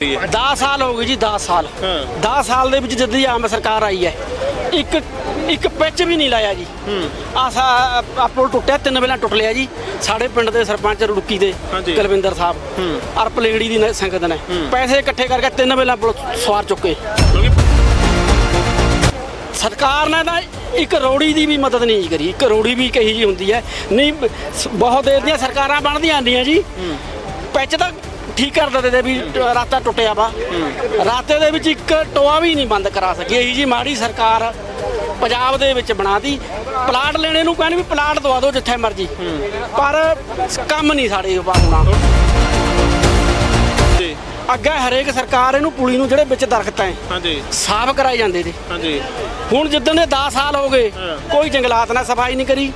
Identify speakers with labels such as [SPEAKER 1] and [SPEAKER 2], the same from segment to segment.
[SPEAKER 1] 10 ਸਾਲ ਹੋ ਗਏ ਜੀ 10 ਸਾਲ।
[SPEAKER 2] ਹਾਂ।
[SPEAKER 1] 10 ਸਾਲ ਦੇ ਵਿੱਚ ਜਦ ਦੀ ਆਮ ਸਰਕਾਰ ਆਈ ਹੈ ਇੱਕ ਇੱਕ ਪਿੱਚ ਵੀ ਨਹੀਂ ਲਾਇਆ ਜੀ। ਆ ਆ ਪੁਲ ਟੁੱਟਿਆ ਤਿੰਨ ਵੇਲਾਂ ਟੁੱਟ ਲਿਆ ਜੀ। ਸਾਡੇ ਪਿੰਡ ਦੇ ਸਰਪੰਚ ਰੁੜਕੀ ਦੇ। ਕੁਲਵਿੰਦਰ ਸਾਹਿਬ। ਅਰ ਪਲੇੜੀ ਦੀ ਸੰਗਤ ਨੇ। ਪੈਸੇ ਇਕੱਠੇ ਕਰਕੇ ਤਿੰਨ ਵੇਲਾਂ ਪੁਲ ਸਵਾਰ ਚੁੱਕੇ। ਸਰਕਾਰ ਨੇ ਤਾਂ ਇੱਕ ਰੋੜੀ ਦੀ ਵੀ ਮਦਦ ਨਹੀਂ ਕਰੀ। ਇੱਕ ਰੋੜੀ ਵੀ ਕਹੀ ਜੀ ਹੁੰਦੀ ਹੈ। ਨਹੀਂ ਬਹੁਤ ਦੇਰ ਦੀਆਂ ਸਰਕਾਰਾਂ ਬਣਦੀਆਂ ਆਂਦੀਆਂ ਜੀ। ਪੈਚ ਤਾਂ ਠੀਕ ਕਰ ਦਿੰਦੇ ਤੇ ਵੀ ਰਾਤਾ ਟੁੱਟਿਆ ਵਾ। ਰਾਤੇ ਦੇ ਵਿੱਚ ਇੱਕ ਟੋਆ ਵੀ ਨਹੀਂ ਬੰਦ ਕਰਾ ਸਕੀ। ਇਹੀ ਜੀ ਮਾੜੀ ਸਰਕਾਰ ਪੰਜਾਬ ਦੇ ਵਿੱਚ ਬਣਾਤੀ ਪਲਾਟ ਲੈਣੇ ਨੂੰ ਕਹਿੰਦੇ ਵੀ ਪਲਾਟ ਦਵਾ ਦਿਓ ਜਿੱਥੇ ਮਰਜ਼ੀ। ਪਰ ਕੰਮ ਨਹੀਂ ਸਾਡੇ ਹੋਣਾ।
[SPEAKER 2] ਜੀ
[SPEAKER 1] ਅੱਗੇ ਹਰੇਕ ਸਰਕਾਰ ਇਹਨੂੰ ਪੁਲੀ ਨੂੰ ਜਿਹੜੇ ਵਿੱਚ ਦਰਖਤ ਹੈ
[SPEAKER 2] ਹਾਂਜੀ।
[SPEAKER 1] ਸਾਫ਼ ਕਰਾਏ ਜਾਂਦੇ ਤੇ
[SPEAKER 2] ਹਾਂਜੀ।
[SPEAKER 1] ਹੁਣ ਜਿੱਦਣ ਦੇ 10 ਸਾਲ ਹੋ ਗਏ। ਕੋਈ ਜੰਗਲਾਤ ਨਾਲ ਸਫ਼ਾਈ ਨਹੀਂ ਕਰੀ।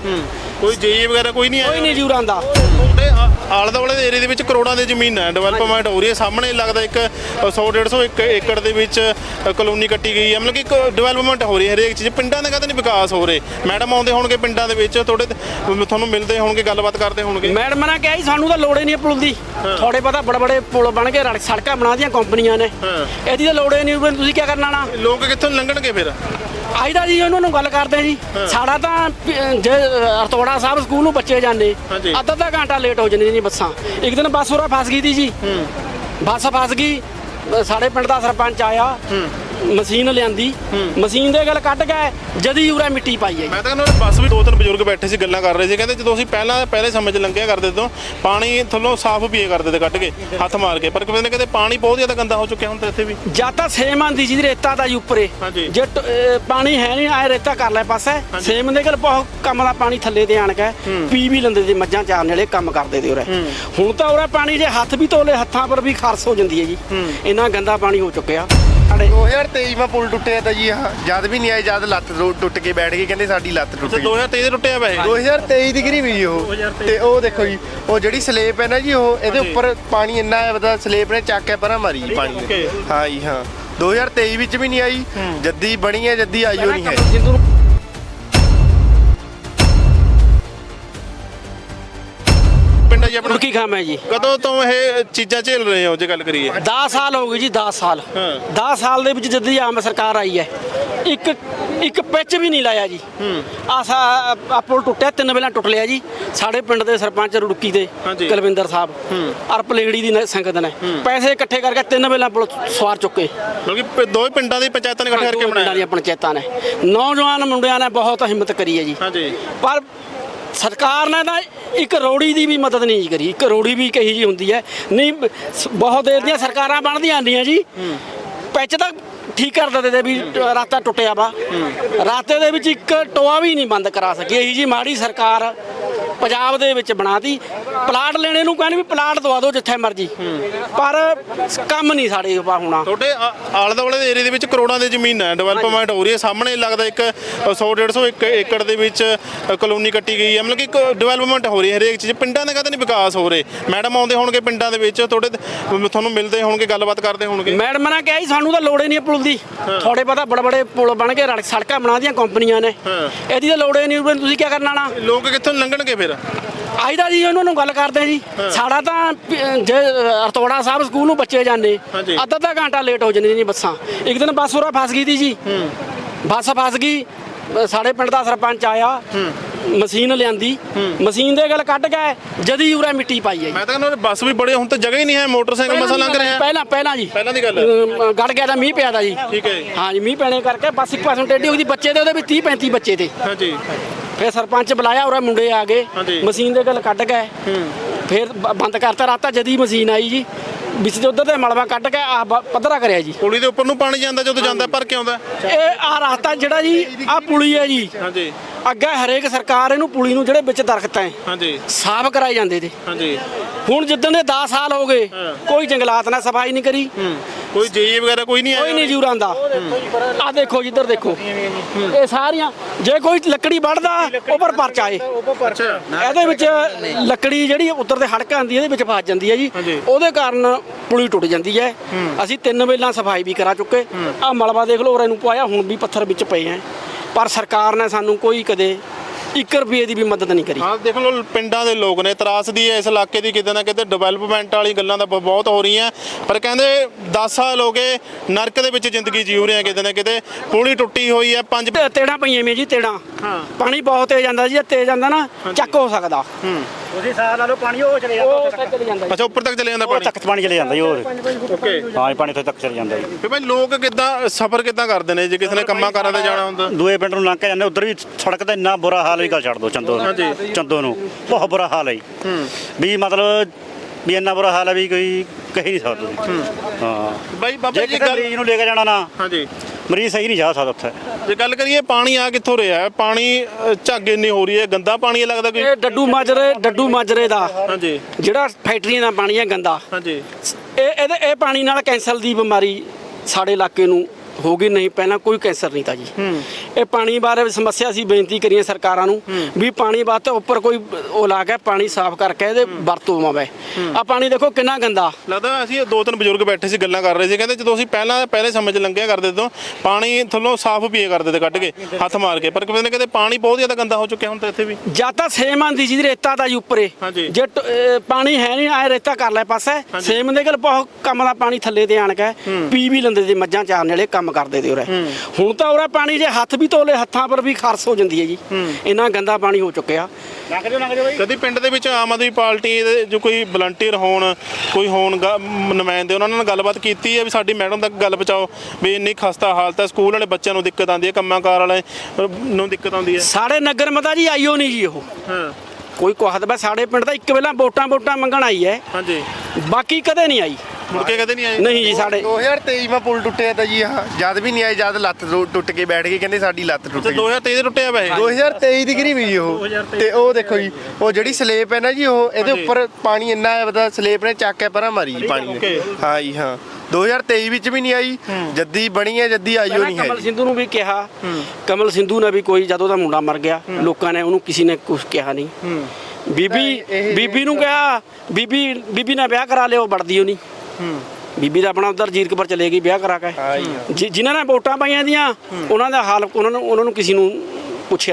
[SPEAKER 2] ਕੋਈ ਜੇਈ ਵਗੈਰਾ ਕੋਈ ਨਹੀਂ
[SPEAKER 1] ਕੋਈ ਨਹੀਂ ਜੂਰਾਂ ਦਾ
[SPEAKER 2] ਤੁਹਾਡੇ ਆਲੇ ਦੁਆਲੇ ਦੇ ਏਰੀਆ ਦੇ ਵਿੱਚ ਕਰੋੜਾਂ ਦੀ ਜ਼ਮੀਨ ਹੈ ਡਿਵੈਲਪਮੈਂਟ ਹੋ ਰਹੀ ਹੈ। ਸਾਹਮਣੇ ਲੱਗਦਾ ਇੱਕ 100 150 ਇੱਕ ਏਕੜ ਦੇ ਵਿੱਚ ਅ, ਕਲੋਨੀ ਕੱਟੀ ਗਈ ਹੈ। ਮਤਲਬ ਕਿ ਇੱਕ ਡਿਵੈਲਪਮੈਂਟ ਹੋ ਰਹੀ ਹੈ ਹਰੇਕ ਚੀਜ਼। ਪਿੰਡਾਂ ਦੇ ਕਦੇ ਨਹੀਂ ਵਿਕਾਸ ਹੋ ਰਹੇ। ਮੈਡਮ ਆਉਂਦੇ ਹੋਣਗੇ ਪਿੰਡਾਂ ਦੇ ਵਿੱਚ। ਤੁਹਾਡੇ ਤੇ- ਤੁਹਾਨੂੰ ਮਿਲਦੇ ਹੋਣਗੇ ਗੱਲਬਾਤ ਕਰਦੇ ਹੋਣਗੇ।
[SPEAKER 1] ਮੈਡਮ ਨੇ ਕਿਹਾ ਜੀ ਸਾਨੂੰ ਤਾਂ ਲੋੜ ਹੀ ਨਹੀਂ ਪੁਲ ਦੀ। ਥੋੜੇ ਪਤਾ ਬੜੇ ਬੜੇ ਪੁਲ ਬਣ ਕੇ ਰੜ- ਸੜਕਾਂ ਬਣਾ ਦੀਆਂ ਕੰਪਨੀਆਂ ਨੇ।
[SPEAKER 2] ਹਾਂ।
[SPEAKER 1] ਇਹਦੀ ਤਾਂ ਲੋੜ ਹੀ ਨਹੀਂ ਤੁਸੀਂ ਕੀ ਕਰਨਾ ਨਾ
[SPEAKER 2] ਲੋਕ ਕਿੱਥੋਂ ਲੰਘਣਗੇ ਫਿਰ?
[SPEAKER 1] ਆਈਦਾ ਜੀ ਉਹਨਾਂ ਨੂੰ ਗੱਲ ਕਰਦੇ ਜੀ। ਸਾਡਾ ਤਾਂ ਪ- ਜੇ ਰਤੋੜਾ ਸਾਹਿਬ ਸਕੂਲ ਨੂੰ ਬੱਚੇ ਜਾਂਦੇ
[SPEAKER 2] ਹਾਂਜੀ।
[SPEAKER 1] ਅੱਧਾ ਅੱਧਾ ਘੰਟਾ ਲੇਟ ਹੋ ਜਾਂਦੀ ਜੀ ਬੱਸਾਂ। ਇੱਕ ਦਿਨ ਬੱਸ ਉਰਾ ਫਸ ਗਈ ਤੀ ਜੀ। ਬੱਸ ਫਸ ਗਈ ਅ, ਸਾਡੇ ਪਿੰਡ ਦਾ ਸਰਪੰਚ ਆਇਆ। ਮਸ਼ੀਨ ਲਿਆਂਦੀ। ਮਸ਼ੀਨ ਦੇ ਗੱਲ ਕੱਢ ਕੇ ਜਦੀ ਉਰਾ ਮਿੱਟੀ ਪਾਈ ਹੈ।
[SPEAKER 2] ਮੈਂ ਤਾਂ ਕਹਿੰਦਾ ਬੱਸ ਵੀ ਦੋ ਤਿੰਨ ਬਜ਼ੁਰਗ ਬੈਠੇ ਸੀ ਗੱਲਾਂ ਕਰ ਰਹੇ ਸੀ। ਕਹਿੰਦੇ ਜਦੋਂ ਅਸੀਂ ਪਹਿਲਾਂ ਪਹਿਲੇ ਸਮੇਂ 'ਚ ਲੰਘਿਆ ਕਰਦੇ ਤੋਂ ਪਾਣੀ ਥੱਲੋਂ ਸਾਫ਼ ਪੀਏ ਕਰਦੇ ਤੇ ਕੱਢ ਕੇ ਹੱਥ ਮਾਰ ਕੇ। ਪਰ ਕਹਿੰਦੇ ਕਹਿੰਦੇ ਪਾਣੀ ਬਹੁਤ ਜ਼ਿਆਦਾ ਗੰਦਾ ਹੋ ਚੁੱਕਿਆ ਹੁਣ ਤਾਂ ਇੱਥੇ ਵੀ।
[SPEAKER 1] ਜਾਂ ਤਾਂ ਸੇਮ ਆਂਦੀ ਜੀ ਰੇਤਾ ਦਾ ਜੀ ਉੱਪਰੇ। ਜੇ ਪਾਣੀ ਹੈ ਨਹੀਂ ਆਏ ਰੇਤਾ ਕਰ ਲੈ ਪਾਸੇ। ਸੇਮ ਦੇ ਗੱਲ ਬਹੁਤ ਕੰਮ ਦਾ ਪਾਣੀ ਥੱਲੇ ਤੇ ਆਣ ਕੇ ਪੀ ਵੀ ਲੈਂਦੇ ਤੇ ਮੱਝਾਂ ਚਾਰਨ ਵਾਲੇ ਕੰਮ ਕਰਦੇ ਤੇ ਉਰੇ। ਹੁਣ ਤਾਂ ਉਰੇ ਪਾਣੀ ਜੇ ਹੱਥ ਵੀ ਧੋਲੇ ਹੱਥਾਂ ਪਰ ਵੀ ਖਰਸ ਹੋ ਜਾਂਦੀ ਹੈ ਜੀ। ਇੰਨਾ ਗੰਦਾ ਪਾਣੀ ਹੋ ਚੁੱਕਿਆ। ਸਾਡੇ
[SPEAKER 3] 2023 ਮਾ ਪੁਲ ਟੁੱਟਿਆ ਤਾਂ ਜੀ ਆਹ ਜਦ ਵੀ ਨਹੀਂ ਆਏ ਜਦ ਲੱਤ ਟੁੱਟ ਕੇ ਬੈਠ ਗਏ ਕਹਿੰਦੇ ਸਾਡੀ ਲੱਤ ਟੁੱਟ ਗਈ।
[SPEAKER 2] 2023 ਦੇ ਟੁੱਟਿਆ ਵਾ ਇਹ।
[SPEAKER 3] 2023 ਦੀ ਗਰੀ ਵੀ ਉਹ।
[SPEAKER 2] 2023
[SPEAKER 3] ਤੇ ਉਹ ਦੇਖੋ ਜੀ ਉਹ ਜਿਹੜੀ ਸਲੇਪ ਹੈ ਨਾ ਜੀ ਉਹ ਇਹਦੇ ਉੱਪਰ ਪਾਣੀ ਇੰਨਾ ਹੈ ਬਤਾ ਸਲੇਪ ਨੇ ਚੱਕ ਕੇ ਪਰਾਂ ਮਾਰੀ ਜੀ। ਪਾਣੀ
[SPEAKER 2] Okay.
[SPEAKER 3] ਨੇ ਹਾਂ ਜੀ ਹਾਂ। 2023 ਵਿੱਚ ਵੀ ਨਹੀਂ ਆਈ ਜੱਦੀ ਬਣੀ ਹੈ ਜੱਦੀ ਆਈ ਹੋ ਨਹੀਂ ਹੈ।
[SPEAKER 2] ਜੀ ਆਪਣਾ?
[SPEAKER 1] ਕੀ ਖਾਮ ਹੈ ਜੀ।
[SPEAKER 2] ਕਦੋਂ ਤੋਂ ਇਹ ਚੀਜ਼ਾਂ ਝੇਲ ਰਹੇ ਹੋ ਜੇ ਗੱਲ ਕਰੀਏ?
[SPEAKER 1] 10 ਸਾਲ ਹੋ ਗਏ ਜੀ 10 ਸਾਲ।
[SPEAKER 2] ਹਾਂ।
[SPEAKER 1] 10 ਸਾਲ ਦੇ ਵਿੱਚ ਜਦ ਦੀ ਆਮ ਸਰਕਾਰ ਆਈ ਹੈ। ਇੱਕ ਇੱਕ ਪਿੱਚ ਵੀ ਨਹੀਂ ਲਾਇਆ ਜੀ। ਆ ਆ ਪੁਲ ਟੁੱਟਿਆ ਤਿੰਨ ਵੇਲਾਂ ਟੁੱਟ ਲਿਆ ਜੀ। ਸਾਡੇ ਪਿੰਡ ਦੇ ਸਰਪੰਚ ਰੁੜਕੀ ਦੇ
[SPEAKER 2] ਹਾਂਜੀ।
[SPEAKER 1] ਕੁਲਵਿੰਦਰ ਸਾਹਿਬ। ਅਰ ਪਲੇੜੀ ਦੀ ਨ- ਸੰਗਤ ਨੇ। ਪੈਸੇ ਇਕੱਠੇ ਕਰਕੇ ਤਿੰਨ ਵੇਲਾਂ ਪੁਲ ਸਵਾਰ ਚੁੱਕੇ।
[SPEAKER 2] ਮਤਲਬ ਕਿ ਪ- ਦੋਵੇਂ ਪਿੰਡਾਂ ਦੀ ਪੰਚਾਇਤਾਂ ਨੇ ਇਕੱਠੇ ਕਰਕੇ
[SPEAKER 1] ਪਿੰਡਾਂ
[SPEAKER 2] ਬਣਾਇਆ।
[SPEAKER 1] ਦੀਆਂ ਪੰਚਾਇਤਾਂ ਨੇ। ਨੌਜਵਾਨ ਮੁੰਡਿਆਂ ਨੇ ਬਹੁਤ ਹਿੰਮਤ ਕਰੀ ਹੈ ਜੀ।
[SPEAKER 2] ਹਾਂਜੀ।
[SPEAKER 1] ਪਰ ਸਰਕਾਰ ਨੇ ਤਾਂ ਇੱਕ ਰੋੜੀ ਦੀ ਵੀ ਮਦਦ ਨਹੀਂ ਕਰੀ ਇੱਕ ਰੋੜੀ ਵੀ ਕਹੀ ਜੀ ਹੁੰਦੀ ਹੈ। ਨਹੀਂ ਸ- ਬਹੁਤ ਦੇਰ ਦੀਆਂ ਸਰਕਾਰਾਂ ਬਣਦੀਆਂ ਆਂਦੀਆਂ ਜੀ। ਪੈਚ ਤਾਂ ਠੀਕ ਕਰ ਦਿੰਦੇ ਤੇ ਵੀ ਰਾਤਾ ਟੁੱਟਿਆ ਵਾ। ਰਾਤੇ ਦੇ ਵਿੱਚ ਇੱਕ ਟੋਆ ਵੀ ਨਹੀਂ ਬੰਦ ਕਰਾ ਸਕੀ। ਇਹੀ ਜੀ ਮਾੜੀ ਸਰਕਾਰ ਪੰਜਾਬ ਦੇ ਵਿੱਚ ਬਣਾਤੀ। ਪਲਾਟ ਲੈਣੇ ਨੂੰ ਕਹਿੰਦੇ ਵੀ ਪਲਾਟ ਦਵਾ ਦਿਓ ਜਿੱਥੇ ਮਰਜ਼ੀ। ਪਰ ਕੰਮ ਨਹੀਂ ਸਾਡੇ ਹੋਣਾ।
[SPEAKER 2] ਤੁਹਾਡੇ ਆਲੇ ਦੁਆਲੇ ਦੇ ਏਰੀਆ ਦੇ ਵਿੱਚ ਕਰੋੜਾਂ ਦੀ ਜ਼ਮੀਨ ਹੈ। ਡਿਵੈਲਪਮੈਂਟ ਹੋ ਰਹੀ ਹੈ। ਸਾਹਮਣੇ ਲੱਗਦਾ ਇੱਕ 100 150 ਇੱਕ ਏਕੜ ਦੇ ਵਿੱਚ ਕਲੋਨੀ ਕੱਟੀ ਗਈ ਹੈ। ਮਤਲਬ ਕਿ ਡਿਵੈਲਪਮੈਂਟ ਹੋ ਰਹੀ ਹੈ ਹਰੇਕ ਚੀਜ਼। ਪਿੰਡਾਂ ਦੇ ਕਦੇ ਨਹੀਂ ਵਿਕਾਸ ਹੋ ਰਹੇ। ਮੈਡਮ ਆਉਂਦੇ ਹੋਣਗੇ ਪਿੰਡਾਂ ਦੇ ਵਿੱਚ। ਤੁਹਾਡੇ ਤੁਹਾਨੂੰ ਮਿਲਦੇ ਹੋਣਗੇ ਗੱਲਬਾਤ ਕਰਦੇ ਹੋਣਗੇ।
[SPEAKER 1] ਮੈਡਮ ਨੇ ਕਿਹਾ ਜੀ ਸਾਨੂੰ ਤਾਂ ਲੋੜ ਹੀ ਨਹੀਂ ਪੁਲ ਦੀ। ਥੋੜੇ ਪਤਾ ਬੜੇ ਬੜੇ ਪੁਲ ਬਣ ਕੇ ਸੜਕਾਂ ਬਣਾ ਦੀਆਂ ਕੰਪਨੀਆਂ ਨੇ। ਇਹਦੀ ਤਾਂ ਲੋੜ ਹੀ ਨਹੀਂ ਤੁਸੀਂ ਕੀ ਕਰਨਾ ਨਾ
[SPEAKER 2] ਲੋਕ ਕਿੱਥੋਂ ਲੰਘਣਗੇ ਫਿਰ?
[SPEAKER 1] ਆਈਦਾ ਜੀ ਉਹਨਾਂ ਨੂੰ ਗੱਲ ਕਰਦੇ ਜੀ। ਸਾਡਾ ਤਾਂ ਪ- ਜੇ ਰਤੋੜਾ ਸਾਹਿਬ ਸਕੂਲ ਨੂੰ ਬੱਚੇ ਜਾਂਦੇ।
[SPEAKER 2] ਹਾਂਜੀ।
[SPEAKER 1] ਅੱਧਾ ਅੱਧਾ ਘੰਟਾ ਲੇਟ ਹੋ ਜਾਂਦੀ ਜੀ ਬੱਸਾਂ। ਇੱਕ ਦਿਨ ਬੱਸ ਉਰਾ ਫਸ ਗਈ ਤੀ ਜੀ। ਬੱਸ ਫਸ ਗਈ। ਅ, ਸਾਡੇ ਪਿੰਡ ਦਾ ਸਰਪੰਚ ਆਇਆ। ਮਸ਼ੀਨ ਲਿਆਂਦੀ। ਮਸ਼ੀਨ ਦੇ ਗੱਲ ਕੱਢ ਕੇ ਜਦੀ ਉਰਾ ਮਿੱਟੀ ਪਾਈ ਹੈ ਜੀ।
[SPEAKER 2] ਮੈਂ ਤਾਂ ਕਹਿੰਦਾ ਬੱਸ ਵੀ ਬੜੇ ਹੁਣ ਤਾਂ ਜਗ੍ਹਾ ਹੀ ਨਹੀਂ ਹੈ ਮੋਟਰਸਾਈਕਲ ਮਸਾ ਲੰਘ ਰਹੇ ਆ
[SPEAKER 1] ਪਹਿਲਾਂ ਪਹਿਲਾਂ ਜੀ।
[SPEAKER 2] ਪਹਿਲਾਂ ਦੀ ਗੱਲ ਹੈ।
[SPEAKER 1] ਗੜ ਗਿਆ ਤਾਂ ਮੀਂਹ ਪਿਆ ਦਾ ਜੀ।
[SPEAKER 2] ਠੀਕ ਹੈ ਜੀ।
[SPEAKER 1] ਹਾਂ ਜੀ ਮੀਂਹ ਪੈਣੇ ਕਰਕੇ ਬੱਸ ਇੱਕ ਪਾਸੋਂ ਟੇਢੀ ਹੋ ਗਈ ਬੱਚੇ ਦੇ ਉਹਦੇ ਵਿੱਚ 30 35 ਬੱਚੇ ਤੇ।
[SPEAKER 2] ਹਾਂਜੀ।
[SPEAKER 1] ਫਿਰ ਸਰਪੰਚ ਬੁਲਾਇਆ ਔਰ ਮੁੰਡੇ ਆ ਗਏ। ਮਸ਼ੀਨ ਦੇ ਗੱਲ ਕੱਢ ਗਏ। ਫਿਰ ਬੰਦ ਕਰਤਾ ਰਾਤਾ ਜਦੀ ਮਸ਼ੀਨ ਆਈ ਜੀ। ਵਿੱਚ ਦੇ ਉਧਰ ਤੇ ਮਲਬਾ ਕੱਢ ਕੇ ਆ ਪੱਧਰਾ ਕਰਿਆ ਜੀ।
[SPEAKER 2] ਪੁਲੀ ਦੇ ਉੱਪਰ ਨੂੰ ਪਾਣੀ ਜਾਂਦਾ ਜਦੋਂ ਜਾਂਦਾ ਭਰ ਕੇ ਆਉਂਦਾ
[SPEAKER 1] ਇਹ ਆ ਰਸਤਾ ਜਿਹੜਾ ਜੀ ਆ ਪੁਲੀ ਹੈ ਜੀ।
[SPEAKER 2] ਹਾਂਜੀ।
[SPEAKER 1] ਅੱਗੇ ਹਰੇਕ ਸਰਕਾਰ ਇਹਨੂੰ ਪੁਲੀ ਨੂੰ ਜਿਹੜੇ ਵਿੱਚ ਦਰਖਤ ਹੈ
[SPEAKER 2] ਹਾਂਜੀ।
[SPEAKER 1] ਸਾਫ਼ ਕਰਾਏ ਜਾਂਦੇ ਤੇ।
[SPEAKER 2] ਹਾਂਜੀ।
[SPEAKER 1] ਹੁਣ ਜਿੱਦਣ ਦੇ 10 ਸਾਲ ਹੋ ਗਏ। ਕੋਈ ਜੰਗਲਾਤ ਨਾਲ ਸਫ਼ਾਈ ਨਹੀਂ ਕਰੀ।
[SPEAKER 2] ਕੋਈ ਜੇਈ ਵਗੈਰਾ ਕੋਈ ਨਹੀਂ
[SPEAKER 1] ਕੋਈ
[SPEAKER 2] ਆਇਆ?
[SPEAKER 1] ਨਹੀਂ ਜੂਰਾਂ ਦਾ ਆ ਦੇਖੋ ਜਿੱਧਰ ਦੇਖੋ ਇਹ ਸਾਰੀਆਂ ਜੇ ਕੋਈ ਲੱਕੜੀ ਵੱਢਦਾ ਉੱਪਰ ਪਰਚਾ ਏ। ਇਹਦੇ ਵਿੱਚ ਲੱਕੜੀ ਜਿਹੜੀ ਉੱਤਰ ਦੇ ਹੜਕ ਆਂਦੀ ਇਹਦੇ ਵਿੱਚ ਫਸ ਜਾਂਦੀ ਹੈ ਜੀ। ਉਹਦੇ ਕਾਰਨ ਪੁਲੀ ਟੁੱਟ ਜਾਂਦੀ ਹੈ। ਅਸੀਂ ਤਿੰਨ ਵੇਲਾਂ ਸਫ਼ਾਈ ਵੀ ਕਰਾ ਚੁੱਕੇ। ਆ ਮਲਬਾ ਦੇਖ ਲਓ ਉਰੇ ਨੂੰ ਪਾਇਆ ਹੁਣ ਵੀ ਪੱਥਰ ਵਿੱਚ ਪਏ ਹੈ ਪਰ ਸਰਕਾਰ ਨੇ ਸਾਨੂੰ ਕੋਈ ਕਦੇ 1 ਰੁਪਏ ਦੀ ਵੀ ਮਦਦ ਨਹੀਂ ਕਰੀ।
[SPEAKER 2] ਹਾਂ ਦੇਖ ਲਓ ਪਿੰਡਾਂ ਦੇ ਲੋਕ ਨੇ ਤਰਾਸਦੀ ਹੈ ਇਸ ਇਲਾਕੇ ਦੀ ਕਿਤੇ ਨਾ ਕਿਤੇ ਡਿਵੈਲਪਮੈਂਟ ਵਾਲੀ ਗੱਲਾਂ ਤਾਂ ਬਹੁਤ ਹੋ ਰਹੀਆਂ। ਪਰ ਕਹਿੰਦੇ 10 ਸਾਲ ਹੋ ਗਏ ਨਰਕ ਦੇ ਵਿੱਚ ਜ਼ਿੰਦਗੀ ਜੀਉ ਰਹੇ ਆ ਕਿਤੇ ਨਾ ਕਿਤੇ। ਪੁਲੀ ਟੁੱਟੀ ਹੋਈ ਹੈ ਪੰਜ
[SPEAKER 1] ਤੇੜਾਂ ਪਈਆਂ ਮੇ ਜੀ ਤੇੜਾਂ।
[SPEAKER 2] ਹਾਂ।
[SPEAKER 1] ਪਾਣੀ ਬਹੁਤ ਤੇਜ਼ ਜਾਂਦਾ ਜੀ ਜੇ ਤੇਜ਼ ਜਾਂਦਾ ਨਾ ਚੱਕ ਹੋ ਸਕਦਾ।
[SPEAKER 4] ਤੁਸੀਂ ਸਾਹ ਲਾ ਲਓ ਪਾਣੀ ਉਹ ਚਲੇ ਜਾਂਦਾ
[SPEAKER 1] ਉਹ
[SPEAKER 4] ਤੱਕ
[SPEAKER 1] ਚੱਕ ਜਾਂਦਾ
[SPEAKER 2] ਅੱਛਾ ਉੱਪਰ ਤੱਕ ਚਲੇ ਜਾਂਦਾ
[SPEAKER 4] ਉਹ
[SPEAKER 2] ਪਾਣੀ?
[SPEAKER 4] ਤੱਕ ਪਾਣੀ ਚਲੇ ਜਾਂਦਾ ਜੀ ਉਹ
[SPEAKER 2] ਓਕੇ।
[SPEAKER 4] ਹਾਂ ਜੀ, ਪਾਣੀ ਉੱਥੇ ਤੱਕ ਚਲੇ ਜਾਂਦਾ ਜੀ।
[SPEAKER 2] ਤੇ ਭਾਈ ਲੋਕ ਕਿੱਦਾਂ ਸਫ਼ਰ ਕਿੱਦਾਂ ਕਰਦੇ ਨੇ? ਜੇ ਕਿਸੇ ਨੇ ਕੰਮਾਂ ਕਾਰਾਂ ਤੇ ਜਾਣਾ ਹੁੰਦਾ।
[SPEAKER 4] ਦੂਏ ਪਿੰਡ ਨੂੰ ਲੰਘ ਕੇ ਜਾਂਦੇ ਉਧਰ ਵੀ ਸੜਕ ਦਾ ਇੰਨਾ ਬੁਰਾ ਹਾਲ ਵੀ ਗੱਲ ਛੱਡ ਦੋ ਚੰਦੋ ਨੂੰ। ਚੰਦੋ ਨੂੰ। ਬਹੁਤ ਬੁਰਾ ਹਾਲ ਹੈ ਜੀ। ਵੀ ਮਤਲਬ ਵੀ ਇੰਨਾ ਬੁਰਾ ਹਾਲ ਹੈ ਵੀ ਕੋਈ ਕਹੀ ਨਹੀਂ ਸਕਦਾ। ਤੁਸੀਂ ਹਾਂ।
[SPEAKER 2] ਬਾਈ ਬਾਬਾ
[SPEAKER 4] ਜੇ
[SPEAKER 2] ਜੀ
[SPEAKER 4] ਕਿਸੇ
[SPEAKER 2] ਗੱਲ
[SPEAKER 4] ਮਰੀਜ਼ ਨੂੰ ਲੈ ਕੇ ਜਾਣਾ ਨਾ
[SPEAKER 2] ਹਾਂਜੀ।
[SPEAKER 4] ਮਰੀਜ਼ ਸਹੀ ਨਹੀਂ ਜਾ ਸਕਦਾ ਉੱਥੇ।
[SPEAKER 2] ਜੇ ਗੱਲ ਕਰੀਏ ਪਾਣੀ ਆ ਕਿੱਥੋਂ ਰਿਹਾ? ਹੈ ਪਾਣੀ ਅ, ਝੱਗ ਇੰਨੀ ਹੋ ਰਹੀ ਹੈ ਗੰਦਾ ਪਾਣੀ ਹੈ ਲੱਗਦਾ ਕੋਈ?
[SPEAKER 1] ਇਹ ਡੱਡੂ ਮਾਜਰੇ ਡੱਡੂ ਮਾਜਰੇ ਦਾ।
[SPEAKER 2] ਹਾਂਜੀ।
[SPEAKER 1] ਜਿਹੜਾ ਫੈਕਟਰੀਆਂ ਦਾ ਪਾਣੀ ਹੈ ਗੰਦਾ।
[SPEAKER 2] ਹਾਂਜੀ।
[SPEAKER 1] ਇਹ ਇਹਦੇ ਇਹ ਪਾਣੀ ਨਾਲ ਕੈਂਸਰ ਦੀ ਬਿਮਾਰੀ ਸਾਡੇ ਇਲਾਕੇ ਨੂੰ ਹੋ ਗਈ ਨਹੀਂ ਪਹਿਲਾਂ ਕੋਈ ਕੈਂਸਰ ਨਹੀਂ ਤਾਂ ਜੀ। ਇਹ ਪਾਣੀ ਬਾਰੇ ਸਮੱਸਿਆ ਸੀ ਬੇਨਤੀ ਕਰੀਏ ਸਰਕਾਰਾਂ ਨੂੰ ਵੀ ਪਾਣੀ ਵਾਸਤੇ ਉੱਪਰ ਕੋਈ ਉਹ ਲਾ ਕੇ ਪਾਣੀ ਸਾਫ਼ ਕਰਕੇ ਇਹਦੇ ਵਰਤੋਂ ਆਵੇ ਆ ਪਾਣੀ ਦੇਖੋ ਕਿੰਨਾ ਗੰਦਾ।
[SPEAKER 2] ਲੱਗਦਾ ਅਸੀਂ ਦੋ ਤਿੰਨ ਬਜ਼ੁਰਗ ਬੈਠੇ ਸੀ ਗੱਲਾਂ ਕਰ ਰਹੇ ਸੀ ਕਹਿੰਦੇ ਜਦੋਂ ਅਸੀਂ ਪਹਿਲਾਂ ਪਹਿਲੇ ਸਮੇਂ 'ਚ ਲੰਘਿਆ ਕਰਦੇ ਤੋਂ ਪਾਣੀ ਥੱਲੋਂ ਸਾਫ਼ ਪੀਏ ਕਰਦੇ ਤੇ ਕੱਢ ਕੇ ਹੱਥ ਮਾਰ ਕੇ। ਪਰ ਕਹਿੰਦੇ ਕਹਿੰਦੇ ਪਾਣੀ ਬਹੁਤ ਜ਼ਿਆਦਾ ਗੰਦਾ ਹੋ ਚੁੱਕਿਆ ਹੁਣ ਤਾਂ ਇੱਥੇ ਵੀ।
[SPEAKER 1] ਜਾਂ ਤਾਂ ਸੇਮ ਆਂਦੀ ਜੀ ਰੇਤਾ ਦਾ ਜੀ ਉੱਪਰੇ। ਜੇ ਪਾਣੀ ਹੈ ਨਹੀਂ ਆਏ ਰੇਤਾ ਕਰ ਲੈ ਪਾਸੇ। ਸੇਮ ਦੇ ਕੋਲ ਬਹੁਤ ਕੰਮ ਦਾ ਪਾਣੀ ਥੱਲੇ ਤੇ ਆਣ ਕੇ ਪੀ ਵੀ ਲੈਂਦੇ ਤੇ ਮੱਝਾਂ ਚਾਰਨ ਵਾਲੇ ਕੰਮ ਕਰਦੇ ਤੇ ਉਰੇ। ਹੁਣ ਤਾਂ ਉਰੇ ਪਾਣੀ ਜੇ ਹੱਥ ਵੀ ਧੋਲੇ ਹੱਥਾਂ ਪਰ ਵੀ ਖਰਸ ਹੋ ਜਾਂਦੀ ਹੈ ਜੀ। ਇੰਨਾ ਗੰਦਾ ਪਾਣੀ ਹੋ ਚੁੱਕਿਆ।
[SPEAKER 4] ਲੰਘ ਜਾਓ ਲੰਘ ਜਾਓ
[SPEAKER 2] ਕਦੀ ਪਿੰਡ ਦੇ ਵਿੱਚ ਆਮ ਆਦਮੀ ਪਾਰਟੀ ਦੇ ਜੋ ਕੋਈ ਵਲੰਟੀਅਰ ਹੋਣ ਕੋਈ ਹੋਣ ਗ- ਨੁਮਾਇੰਦੇ ਉਹਨਾਂ ਨਾਲ ਗੱਲਬਾਤ ਕੀਤੀ ਹੈ ਵੀ ਸਾਡੀ ਮੈਡਮ ਤੱਕ ਗੱਲ ਪਹੁੰਚਾਓ ਵੀ ਇੰਨੀ ਖਸਤਾ ਹਾਲਤ ਹੈ ਸਕੂਲ ਵਾਲੇ ਬੱਚਿਆਂ ਨੂੰ ਦਿੱਕਤ ਆਉਂਦੀ ਹੈ ਕੰਮਾਂ ਕਾਰ ਵਾਲੇ ਨੂੰ ਦਿੱਕਤ ਆਉਂਦੀ ਹੈ।
[SPEAKER 1] ਸਾਡੇ ਨਗਰ ਮਤਾ ਜੀ ਆਈਓ ਨਹੀਂ ਜੀ ਉਹ।
[SPEAKER 2] ਹਾਂ।
[SPEAKER 1] ਕੋਈ ਕੁਹਦ ਸਾਡੇ ਪਿੰਡ ਦਾ ਇੱਕ ਵੇਲਾ ਵੋਟਾਂ ਵੋਟਾਂ ਮੰਗਣ ਆਈ ਹੈ।
[SPEAKER 2] ਹਾਂਜੀ।
[SPEAKER 1] ਬਾਕੀ ਕਦੇ ਨਹੀਂ ਆਈ।
[SPEAKER 2] ਮੁੜ ਕੇ ਕਦੇ ਨਹੀਂ ਆਏ?
[SPEAKER 1] ਨਹੀਂ ਜੀ ਸਾਡੇ
[SPEAKER 3] 2023 ਮਾ ਪੁਲ ਟੁੱਟਿਆ ਤਾਂ ਜੀ ਆਹ ਜਦ ਵੀ ਨਹੀਂ ਆਏ ਜਦ ਲੱਤ ਟੁ- ਟੁੱਟ ਕੇ ਬੈਠ ਗਏ ਕਹਿੰਦੇ ਸਾਡੀ ਲੱਤ ਟੁੱਟ
[SPEAKER 2] ਤੇ
[SPEAKER 3] ਗਈ।
[SPEAKER 2] 2023 ਦੇ ਟੁੱਟਿਆ ਇਹ
[SPEAKER 3] 2023 ਦੀ ਗਿਰੀ ਵੀ ਜੀ ਉਹ। ਤੇ ਉਹ ਦੇਖੋ ਜੀ ਉਹ ਜਿਹੜੀ ਸਲੇਪ ਹੈ ਨਾ ਜੀ ਉਹ ਇਹਦੇ ਉੱਪਰ ਪਾਣੀ ਇੰਨਾ ਹੈ ਬਤਾ ਸਲੇਪ ਨੇ ਚੱਕ ਕੇ ਪਰਾਂ ਮਾਰੀ ਜੀ ਪਾਣੀ ਨੇ. ਹਾਂ ਜੀ ਹਾਂ। 2023 ਵਿੱਚ ਵੀ ਨਹੀਂ ਆਈ ਜੱਦੀ ਬਣੀ ਹੈ ਜੱਦੀ ਆਈਓ
[SPEAKER 1] ਪਹਿਲਾਂ
[SPEAKER 3] ਨਹੀਂ ਹੈ
[SPEAKER 1] ਕਮਲ
[SPEAKER 3] ਜੀ।
[SPEAKER 1] ਸਿੰਧੂ ਨੂੰ ਵੀ ਕਿਹਾ ਕਮਲ ਸਿੰਧੂ ਨੇ ਵੀ ਕੋਈ ਜਦੋਂ ਦਾ ਮੁੰਡਾ ਮਰ ਗਿਆ ਲੋਕਾਂ ਨੇ ਉਹਨੂੰ ਕਿਸੇ ਨੇ ਕੁਝ ਕਿਹਾ ਨਹੀਂ। ਬੀਬੀ
[SPEAKER 3] ਇਹ-
[SPEAKER 1] ਬੀਬੀ ਨੂੰ ਕਿਹਾ ਬੀਬੀ ਬੀਬੀ ਨੇ ਵਿਆਹ ਕਰਾ ਲਿਆ ਉਹ ਵੜਦੀ ਉਹ ਨਹੀਂ। ਬੀਬੀ ਦਾ ਆਪਣਾ ਉਧਰ ਜੀਰਕਪੁਰ ਚਲੇ ਗਈ ਵਿਆਹ ਕਰਾ ਕੇ। ਜਿ- ਜਿਨ੍ਹਾਂ ਨੇ ਵੋਟਾਂ ਪਾਈਆਂ ਦੀਆਂ ਉਹਨਾਂ ਦਾ ਹਾਲ ਉਹਨਾਂ ਨੂੰ ਉਹਨਾਂ ਨੂੰ ਕਿਸੇ ਨੂੰ ਪੁੱਛਿਆ